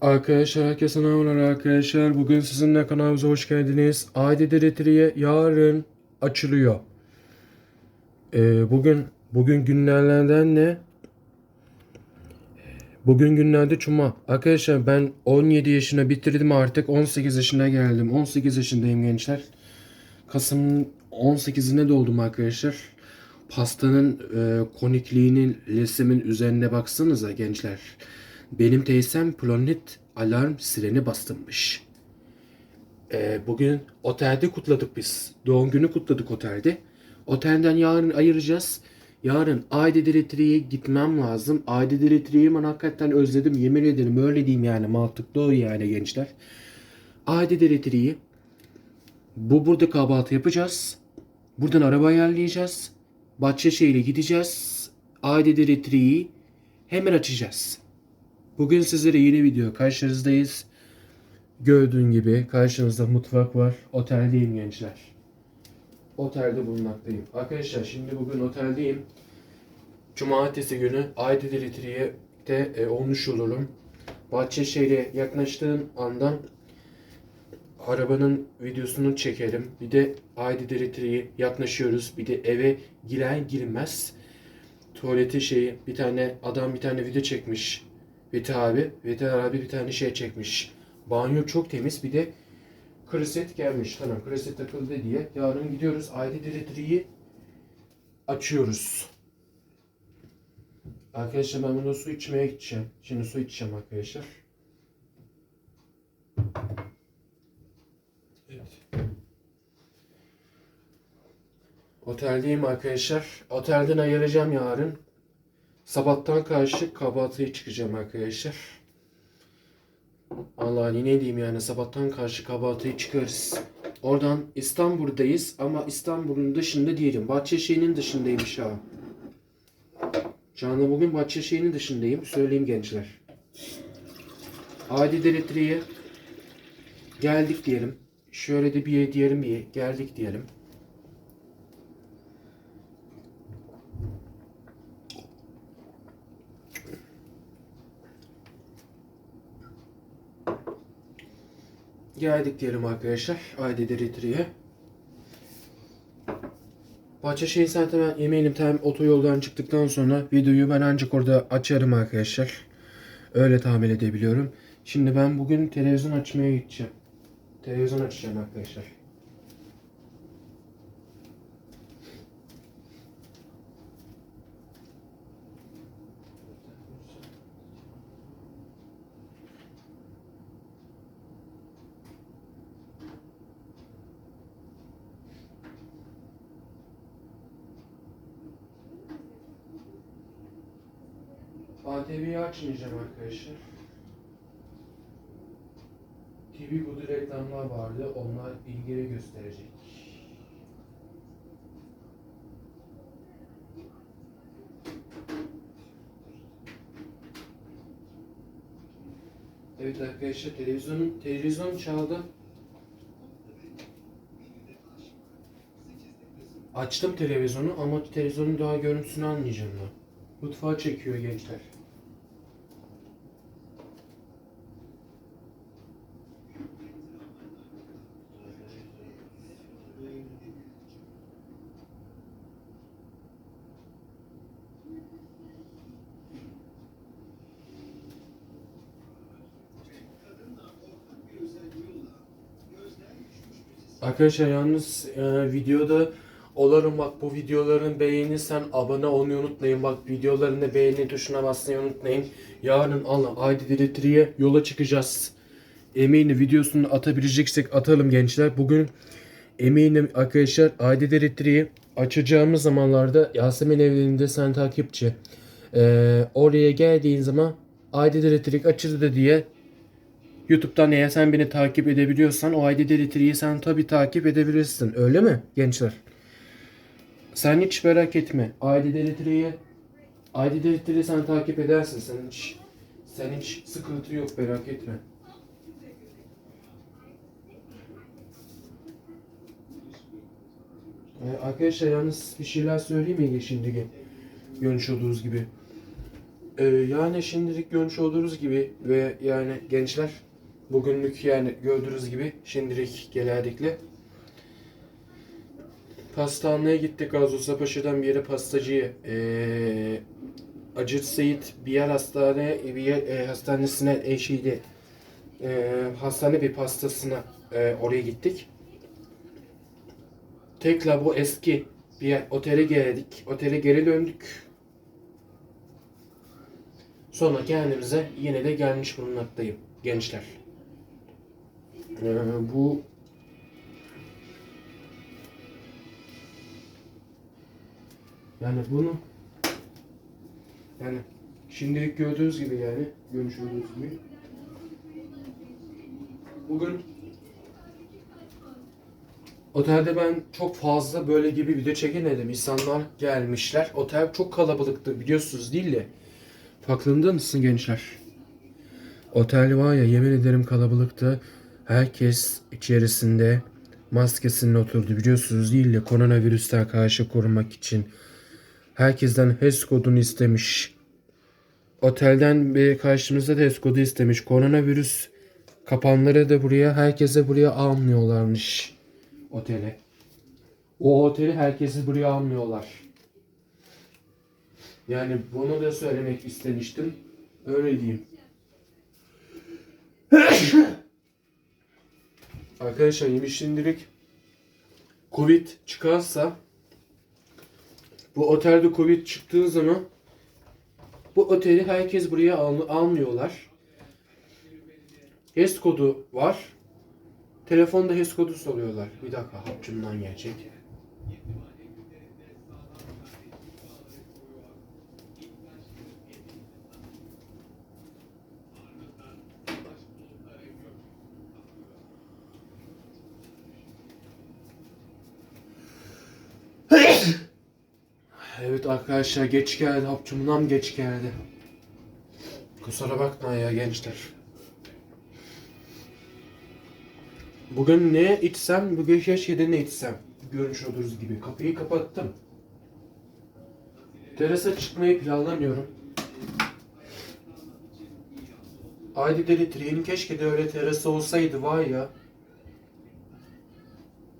Arkadaşlar herkese merhabalar arkadaşlar. Bugün sizinle kanalımıza hoş geldiniz. Aidi Diretriye yarın açılıyor. Ee, bugün bugün günlerden ne? Bugün günlerde cuma. Arkadaşlar ben 17 yaşına bitirdim artık. 18 yaşına geldim. 18 yaşındayım gençler. Kasım'ın 18'ine doldum arkadaşlar. Pastanın e, konikliğinin resmin üzerine baksanıza gençler. Benim teyzem planet alarm sireni bastırmış. E, bugün otelde kutladık biz. Doğum günü kutladık otelde. Otelden yarın ayıracağız. Yarın Ayda Diretri'ye gitmem lazım. Ayda Diretri'yi ben hakikaten özledim. Yemin ederim öyle diyeyim yani. Mantıklı o yani gençler. Ayda Diretri'yi bu burada kahvaltı yapacağız. Buradan araba ayarlayacağız. Bahçeşehir'e gideceğiz. Ayda Diretri'yi hemen açacağız. Bugün sizlere yeni video karşınızdayız. Gördüğün gibi karşınızda mutfak var. Oteldeyim gençler. Otelde bulunmaktayım. Arkadaşlar şimdi bugün oteldeyim. Cumartesi günü Ayda Diretri'ye de e, olmuş olurum. Bahçeşehir'e yaklaştığım andan arabanın videosunu çekerim. Bir de Ayda Diretri'ye yaklaşıyoruz. Bir de eve girer girmez tuvalete şeyi bir tane adam bir tane video çekmiş. Veti abi, Veti abi bir tane şey çekmiş. Banyo çok temiz bir de kreset gelmiş. Tamam kreset takıldı diye. Yarın gidiyoruz. Ayda Diretri'yi açıyoruz. Arkadaşlar ben bunu su içmeye gideceğim. Şimdi su içeceğim arkadaşlar. Oteldeyim arkadaşlar. Otelden ayıracağım yarın. Sabahtan karşı kahvaltıya çıkacağım arkadaşlar. Vallahi ne diyeyim yani sabahtan karşı kahvaltıya çıkarız. Oradan İstanbul'dayız ama İstanbul'un dışında değilim. Bahçeşehir'in dışındayım şu an. Bugün Bahçeşehir'in dışındayım. Söyleyeyim gençler. Adi Diretri'ye geldik diyelim. Şöyle de bir diyelim bir geldik diyelim. Geldik diyelim arkadaşlar. Ayda Diretri'ye. Bahçeşehir zaten ben eminim tam otoyoldan çıktıktan sonra videoyu ben ancak orada açarım arkadaşlar. Öyle tahmin edebiliyorum. Şimdi ben bugün televizyon açmaya gideceğim. Televizyon açacağım arkadaşlar. ATV'yi açmayacağım arkadaşlar. TV Good reklamlar vardı. Onlar ilgili gösterecek. Evet arkadaşlar televizyonun televizyon çaldı. Açtım televizyonu ama televizyonun daha görüntüsünü almayacağım ben. Mutfağa çekiyor gençler. Arkadaşlar yalnız e, videoda olarım bak bu videoların beğenirsen abone olmayı unutmayın. Bak videoların da beğeni tuşuna basmayı unutmayın. Yarın Allah Aydi Diretri'ye yola çıkacağız. Eminim videosunu atabileceksek atalım gençler. Bugün eminim arkadaşlar Aydi Diretri'yi açacağımız zamanlarda Yasemin evlerinde sen takipçi. E, oraya geldiğin zaman Aydi Diretrik açıldı diye YouTube'dan eğer sen beni takip edebiliyorsan o ID Deletery'i sen tabi takip edebilirsin. Öyle mi gençler? Sen hiç merak etme. ID Deletery'i ID Deletery'i sen takip edersin. Sen hiç sen hiç sıkıntı yok merak etme. Ee, arkadaşlar yalnız bir şeyler söyleyeyim mi şimdi görmüş olduğunuz gibi. Ee, yani şimdilik görmüş olduğunuz gibi ve yani gençler bugünlük yani gördüğünüz gibi şimdilik geldikle pastaneye gittik Ağustos Paşa'dan bir yere pastacıya ee, Acır Seyit bir yer hastane bir yer, e, hastanesine eşiyle e, hastane bir pastasına e, oraya gittik. Tekrar bu eski bir yer, otele geldik. Otele geri döndük. Sonra kendimize yine de gelmiş bulunmaktayım gençler. Ee, bu yani bunu yani şimdilik gördüğünüz gibi yani görmüş olduğunuz gibi bugün Otelde ben çok fazla böyle gibi video çekemedim. İnsanlar gelmişler. Otel çok kalabalıktı biliyorsunuz değil de. Farkında mısın gençler? Otel var ya yemin ederim kalabalıktı. Herkes içerisinde maskesini oturdu biliyorsunuz değil de koronavirüsten karşı korumak için. Herkesten HES kodunu istemiş. Otelden bir karşımızda da HES kodu istemiş. Koronavirüs kapanları da buraya herkese buraya almıyorlarmış otele. O oteli herkesi buraya almıyorlar. Yani bunu da söylemek istemiştim. Öyle diyeyim. Arkadaşlar yemiş şimdilik Covid çıkarsa bu otelde Covid çıktığı zaman bu oteli herkes buraya al- almıyorlar. HES kodu var. Telefonda HES kodu soruyorlar. Bir dakika hapçımdan gelecek. Evet arkadaşlar geç geldi. Hapçımdan geç geldi. Kusura bakma ya gençler. Bugün ne içsem, bugün keşke ne içsem. Görmüş olduğunuz gibi. Kapıyı kapattım. Terasa çıkmayı planlamıyorum. Haydi deli trenin keşke de öyle terası olsaydı var ya.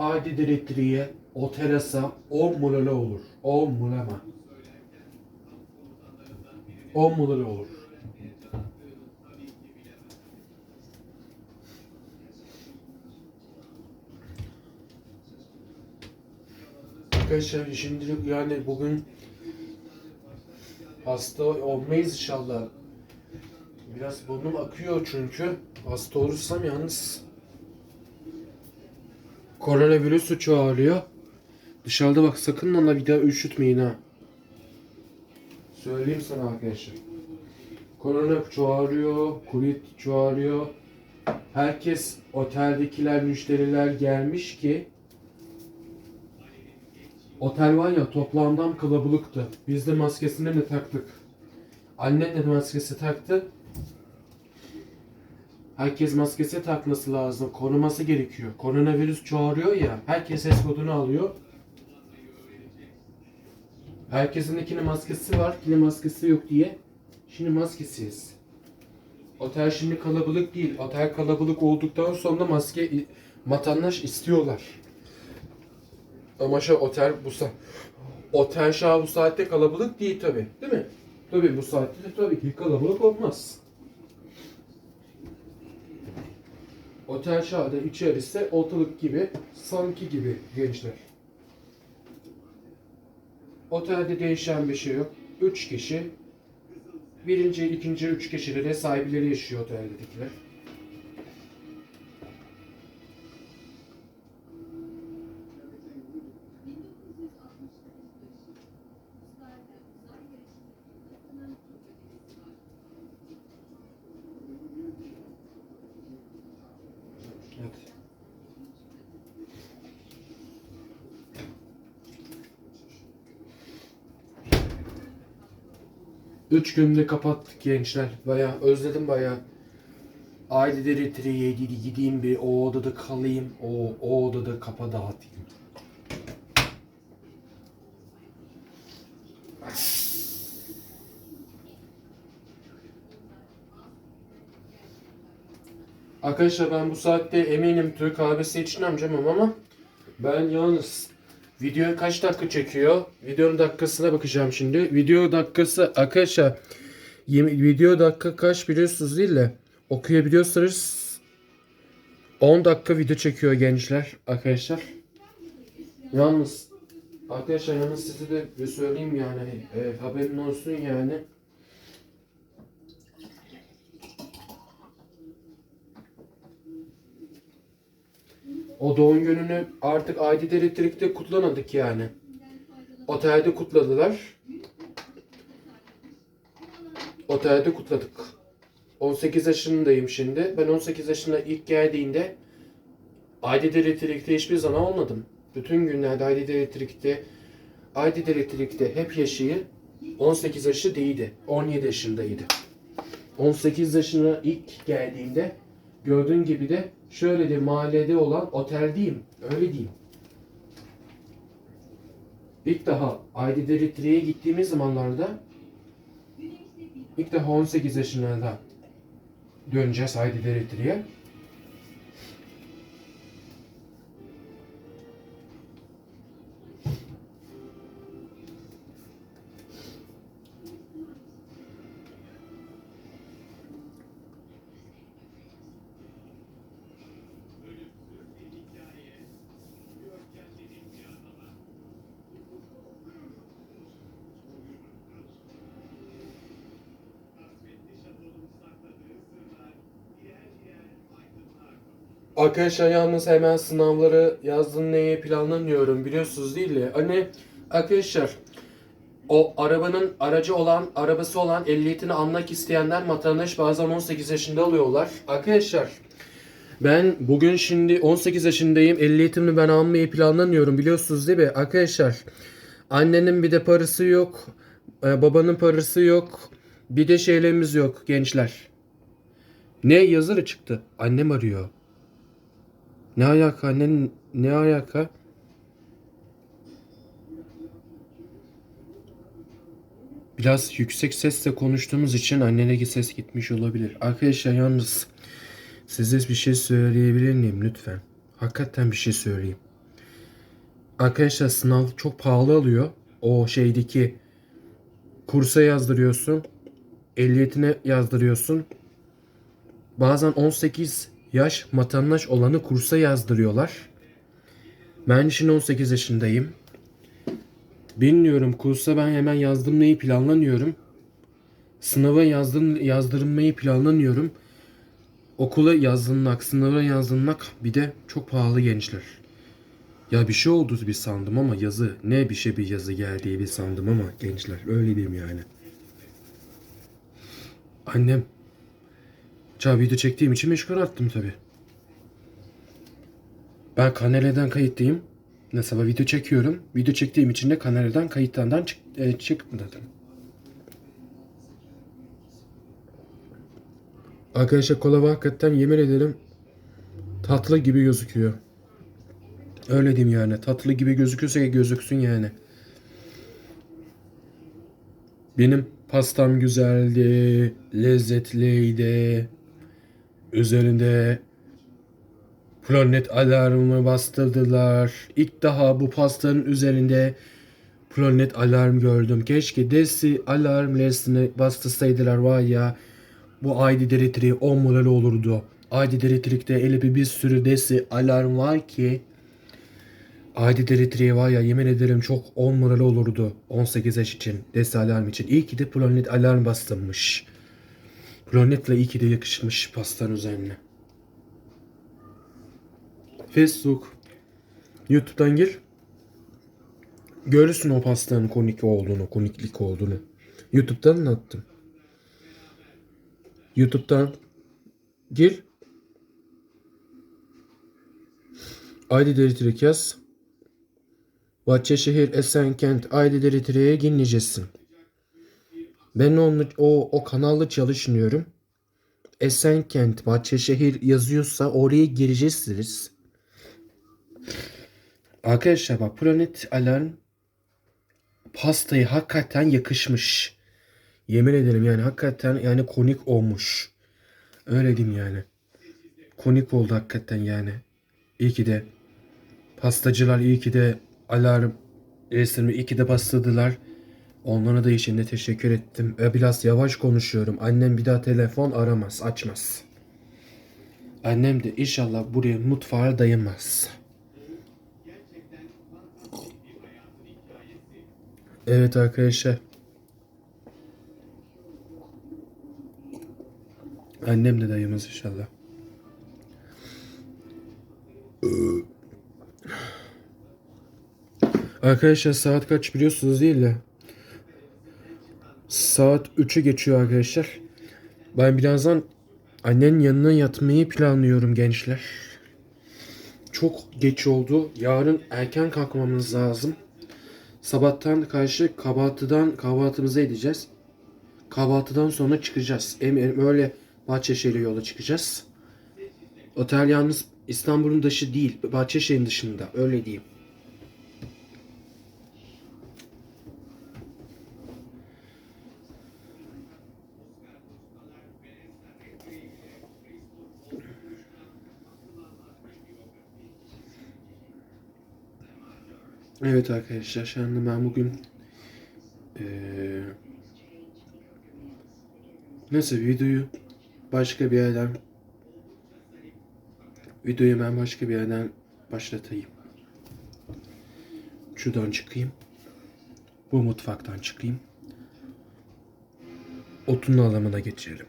Haydi deli triye o terasa 10 mulala olur. 10 mulama. 10 mulala olur. Arkadaşlar şimdilik yani bugün hasta olmayız inşallah. Biraz burnum akıyor çünkü. Hasta olursam yalnız koronavirüsü çoğalıyor. Dışarıda bak sakın ona bir daha üşütmeyin ha. Söyleyeyim sana arkadaşlar. Korona çoğalıyor, Covid çoğalıyor. Herkes oteldekiler, müşteriler gelmiş ki Otel var ya toplamdan kalabalıktı. Biz de maskesini de taktık. Annem de maskesi taktı. Herkes maskesi takması lazım. Koruması gerekiyor. Koronavirüs çoğalıyor ya. Herkes ses kodunu alıyor. Herkesin ikine maskesi var. Yine maskesi yok diye. Şimdi maskesiz. Otel şimdi kalabalık değil. Otel kalabalık olduktan sonra maske vatandaş istiyorlar. Ama şu otel bu saat otel şu bu saatte kalabalık değil tabi. Değil mi? Tabi bu saatte de tabii ki kalabalık olmaz. Otel şahada içerisi ortalık gibi, sanki gibi gençler. Otelde değişen bir şey yok. Üç kişi. Birinci, ikinci, üç kişiyle de sahipleri yaşıyor oteldekiler. 3 günde kapattık gençler. Baya özledim baya. Aileleri retriye gideyim bir o odada kalayım. O, o odada kapa dağıtayım. Arkadaşlar ben bu saatte eminim Türk kahvesi içmem canım ama ben yalnız video kaç dakika çekiyor? Videonun dakikasına bakacağım şimdi. Video dakikası arkadaşlar video dakika kaç biliyorsunuz değil de okuyabiliyorsanız 10 dakika video çekiyor gençler arkadaşlar. Yalnız arkadaşlar yalnız size de söyleyeyim yani e, haberin olsun yani. O doğum gününü artık ID Elektrik'te kutlamadık yani. Otelde kutladılar. Otelde kutladık. 18 yaşındayım şimdi. Ben 18 yaşına ilk geldiğinde ID Elektrik'te hiçbir zaman olmadım. Bütün günlerde ID Elektrik'te ID Elektrik'te hep yaşıyı 18 yaşı değildi. 17 yaşındaydı. 18 yaşına ilk geldiğimde gördüğün gibi de şöyle de mahallede olan oteldeyim. Öyle diyeyim. İlk daha ID Elektrik'e gittiğimiz zamanlarda ilk daha 18 yaşında döneceğiz ID Arkadaşlar yalnız hemen sınavları yazdırmayı planlamıyorum biliyorsunuz değil mi? Hani arkadaşlar o arabanın aracı olan, arabası olan ehliyetini almak isteyenler vatandaş bazen 18 yaşında oluyorlar. Arkadaşlar ben bugün şimdi 18 yaşındayım. Ehliyetimi ben almayı planlamıyorum biliyorsunuz değil mi? Arkadaşlar annenin bir de parası yok. e, Babanın parası yok. Bir de şeylerimiz yok gençler. Ne yazarı çıktı? Annem arıyor. Ne alaka annen ne alaka? Biraz yüksek sesle konuştuğumuz için annene ses gitmiş olabilir. Arkadaşlar yalnız size bir şey söyleyebilir miyim lütfen? Hakikaten bir şey söyleyeyim. Arkadaşlar sınav çok pahalı alıyor. O şeydeki kursa yazdırıyorsun. Ehliyetine yazdırıyorsun. Bazen 18 yaş vatandaş olanı kursa yazdırıyorlar. Ben şimdi 18 yaşındayım. Bilmiyorum kursa ben hemen yazdırmayı planlanıyorum. Sınava yazdım, yazdırmayı planlanıyorum. Okula yazdırmak, sınava yazdırmak bir de çok pahalı gençler. Ya bir şey oldu bir sandım ama yazı ne bir şey bir yazı geldiği bir sandım ama gençler öyle diyeyim yani. Annem Ça video çektiğim için meşgul attım tabi. Ben kanaleden kayıtlıyım. Mesela video çekiyorum. Video çektiğim için de kanalden kayıttan çık, e, çıkmadım. Arkadaşlar kola hakikaten yemin ederim tatlı gibi gözüküyor. Öyle diyeyim yani. Tatlı gibi gözükürse gözüksün yani. Benim pastam güzeldi, lezzetliydi. Üzerinde planet alarmı bastırdılar. İlk daha bu pastanın üzerinde planet alarm gördüm. Keşke desi alarm lesini bastırsaydılar var ya. Bu ID Deritriği 10 model olurdu. ID Deritrik'te ele bir, sürü desi alarm var ki. ID Deritriği var ya yemin ederim çok 10 model olurdu. 18 yaş için. Desi alarm için. İyi ki de planet alarm bastırmış. Planetle iyi ki de yakışmış pastanın üzerine. Facebook. YouTube'dan gir. Görürsün o pastanın komik olduğunu, komiklik olduğunu. YouTube'dan anlattım. YouTube'dan gir. Aydi Deritrik yaz. Bahçeşehir, Esenkent, Aydi Deritrik'e dinleyeceksin. Ben onu, o, o kanalda çalışmıyorum. Esenkent, Bahçeşehir yazıyorsa oraya gireceksiniz. Arkadaşlar bak Planet Alarm pastayı hakikaten yakışmış. Yemin ederim yani hakikaten yani konik olmuş. Öyle diyeyim yani. konik oldu hakikaten yani. İyi ki de pastacılar iyi ki de alarm resmi iyi ki de bastırdılar. Onlara da içinde teşekkür ettim. Ve biraz yavaş konuşuyorum. Annem bir daha telefon aramaz, açmaz. Annem de inşallah buraya mutfağa dayanmaz. Evet arkadaşlar. Annem de dayımız inşallah. Arkadaşlar saat kaç biliyorsunuz değil de. Saat 3'ü geçiyor arkadaşlar. Ben birazdan annenin yanına yatmayı planlıyorum gençler. Çok geç oldu. Yarın erken kalkmamız lazım. Sabahtan karşı kahvaltıdan kahvaltımızı edeceğiz. Kahvaltıdan sonra çıkacağız. Em, em- öyle Bahçeşehir'e yola çıkacağız. Otel yalnız İstanbul'un dışı değil. Bahçeşehir'in dışında. Öyle diyeyim. Evet arkadaşlar şimdi ben bugün eee nasıl videoyu başka bir yerden videoyu ben başka bir yerden başlatayım. Şuradan çıkayım. Bu mutfaktan çıkayım. Otun alımına geçelim.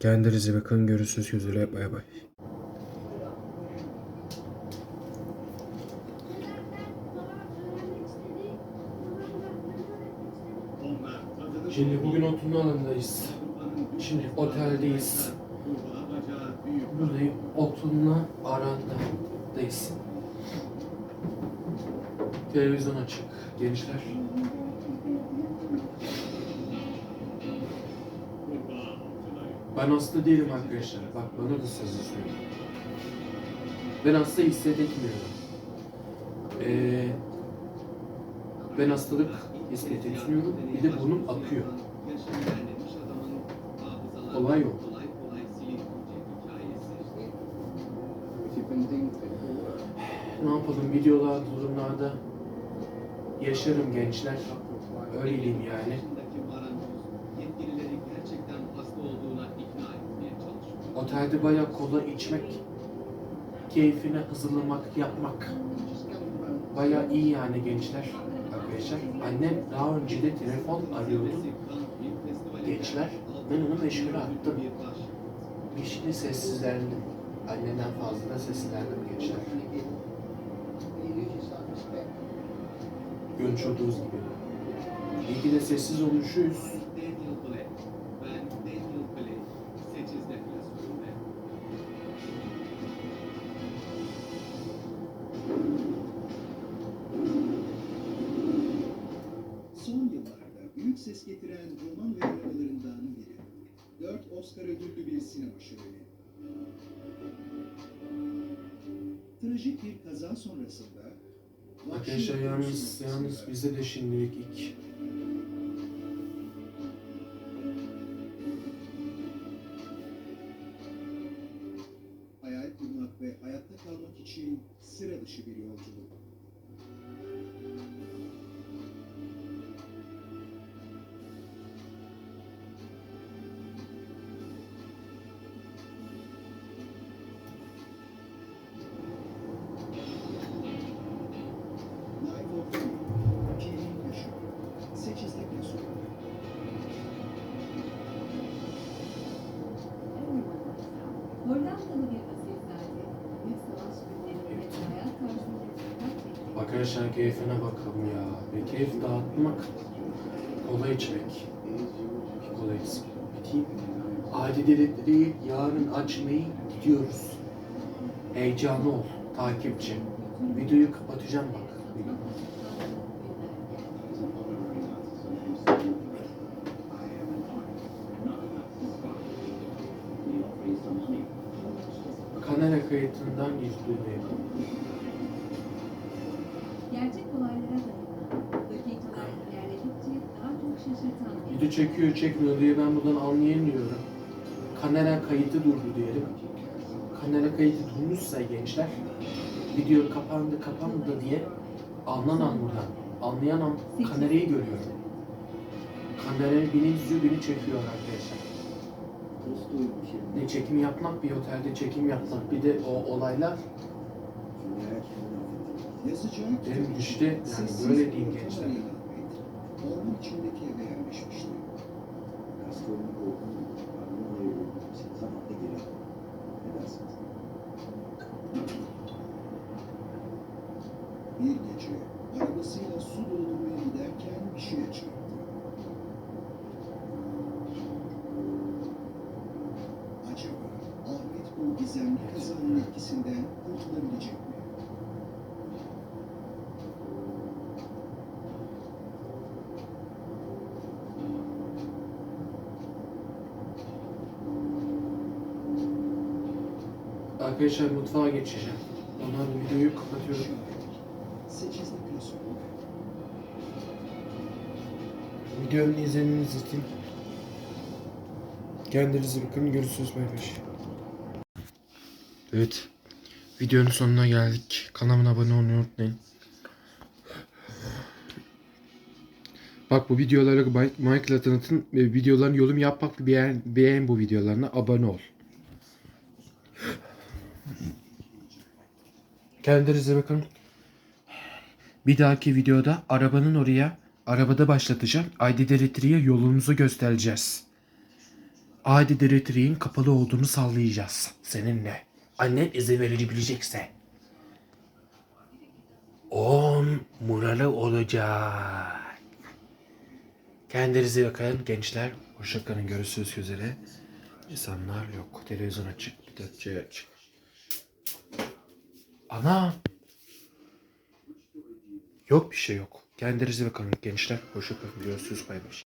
Kendinize bakın. Görüşürüz. Yüzüyle bay bay. Şimdi bugün oturma alanındayız. Şimdi oteldeyiz. Buradayım. Oturma arandayız. Televizyon açık. Gençler. Ben hasta değilim arkadaşlar. Bak bana da sözü söylüyor. Ben hasta hissetmiyorum. Ee, ben hastalık hissetmiyorum. Bir de burnum akıyor. Olay yok. Ne yapalım videolar, durumlarda yaşarım gençler. Öyle diyeyim yani. Otelde bayağı kola içmek, keyfine hazırlamak, yapmak. Bayağı iyi yani gençler arkadaşlar. Annem daha önce de telefon arıyordu. Gençler. Ben onu meşgule attım. Bir şimdi sessizlendim. Annemden fazla da sessizlendim gençler. Görmüş olduğunuz gibi. İyi de sessiz olmuşuz. Ödüllü bir sinema şöleni. Trajik bir kaza sonrasında Arkadaşlar yalnız, yalnız bize de şimdilik ilk hayal kurmak ve hayatta kalmak için sıra dışı bir yolculuk. Arkadaşlar keyfine bakalım ya. Ve keyif dağıtmak, kola içmek. Kola içmek. Biteyim. Adi değil, yarın açmayı gidiyoruz. Heyecanlı ol, takipçi. Videoyu kapatacağım bak. Kamera kayıtından. Gerçek Video çekiyor çekmiyor diye ben buradan anlayamıyorum. kamera kayıtı durdu diyelim. Kamera kayıtı durmuşsa gençler video kapandı kapandı diye anlanan buradan. Anlayan an kamerayı görüyor. Kamera beni izliyor, beni çekiyor arkadaşlar. Ne çekim yapmak, bir otelde çekim yapmak, bir de o olaylar Benim işte yani böyle diyeyim gençler. Orman içindeki eve yerleşmişti. Bir gece arabasıyla su doldurmaya giderken bir şeye çarptı. Acaba Ahmet bu gizemli kazanın etkisinden kurtulabilecek mi? Arkadaşlar mutfağa geçeceğim. Ondan videoyu kapatıyorum. Videonun izleniniz için kendinize bakın. Görüşürüz. Bay bay. Evet. Videonun sonuna geldik. Kanalıma abone olmayı unutmayın. Bak bu videoları Mike- Michael'a tanıtın. Videoların yorum yap bak bir beğen, beğen bu videolarına. Abone ol. Kendinize bakın. Bir dahaki videoda arabanın oraya arabada başlatacağım. ID Directory'e yolumuzu göstereceğiz. ID Directory'in kapalı olduğunu sallayacağız seninle. Annen izin verebilecekse. 10 numaralı olacak. Kendinize bakın gençler. Hoşçakalın görüşürüz üzere. İnsanlar yok. Televizyon açık. De şey açık. Ana. Yok bir şey yok. Kendinize bakın gençler. Hoşçakalın. Görüşürüz. Bay bay.